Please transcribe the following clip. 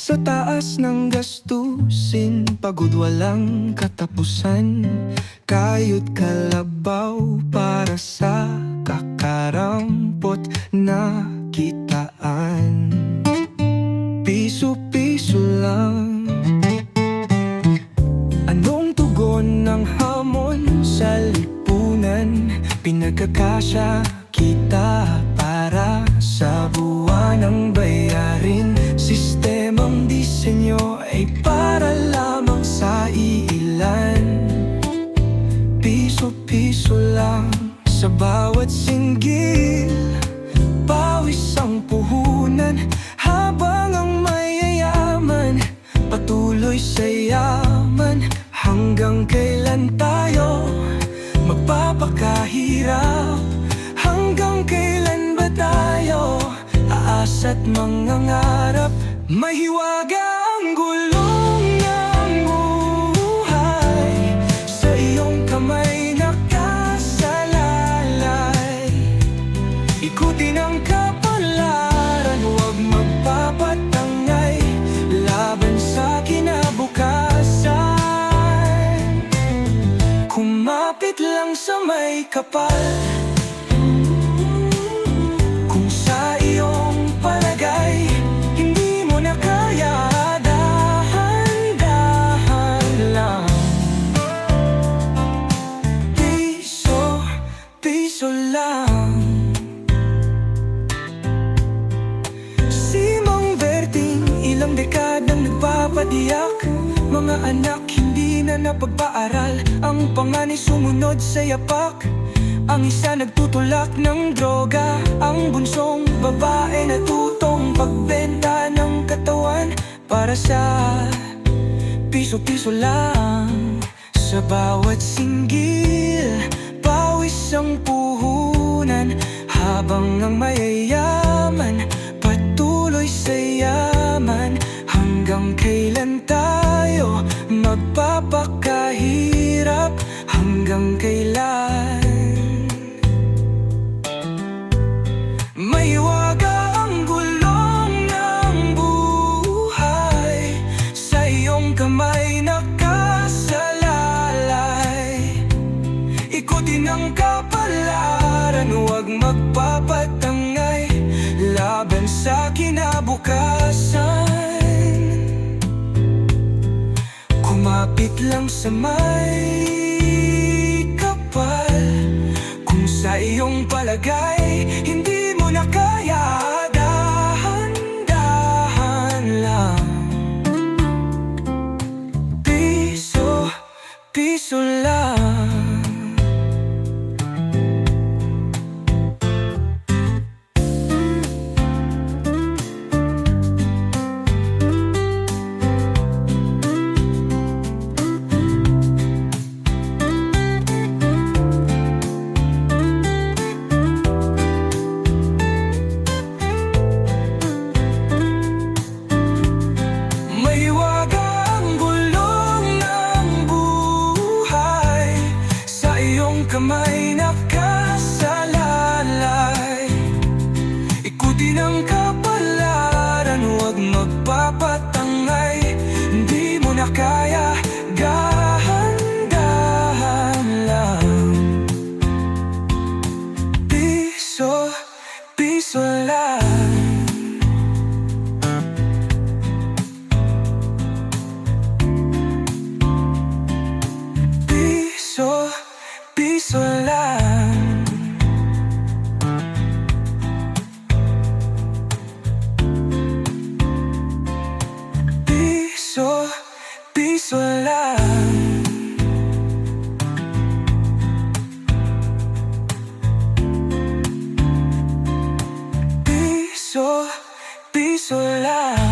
Sa taas ng gastusin, pagod walang katapusan. Kayod kalabaw para sa kakarampot na kitaan. Piso-piso lang. Anong tugon ng hamon sa lipunan? Pinagkakasya kita lang sa bawat singgil. Pawis ang puhunan habang ang mayayaman. Patuloy sa yaman Hanggang kailan tayo magpapakahirap? Hanggang kailan ba tayo aasa't mangangarap Mahiwaga ang gulong kapal. Kung sa Hindi mo na kaya Dahan-dahan lang. Piso, piso lang. Si Mang Berting, ilang dekadang nagpapadiyak. Mga anak hindi na napagpaaral Ang panganay sumunod sa yapak Ang isa nagtutulak ng droga. Ang bunsong babae natutong pagbenta ng katawan Para sa piso-piso lang. Sa bawat singgil Pawis ang puhunan. Habang ang mayayaman Patuloy sa yaman. Hanggang kailan tayo Magpapakahirap? Hanggang kailan Ikutin ang kapalaran Huwag magpapatangay. Laban sa kinabukasan. Kumapit lang sa may kapal. Kung sa iyong palagay Hindi mo na kaya. Dahan-dahan lang. Piso, piso lang kamay piso lang Piso, piso lang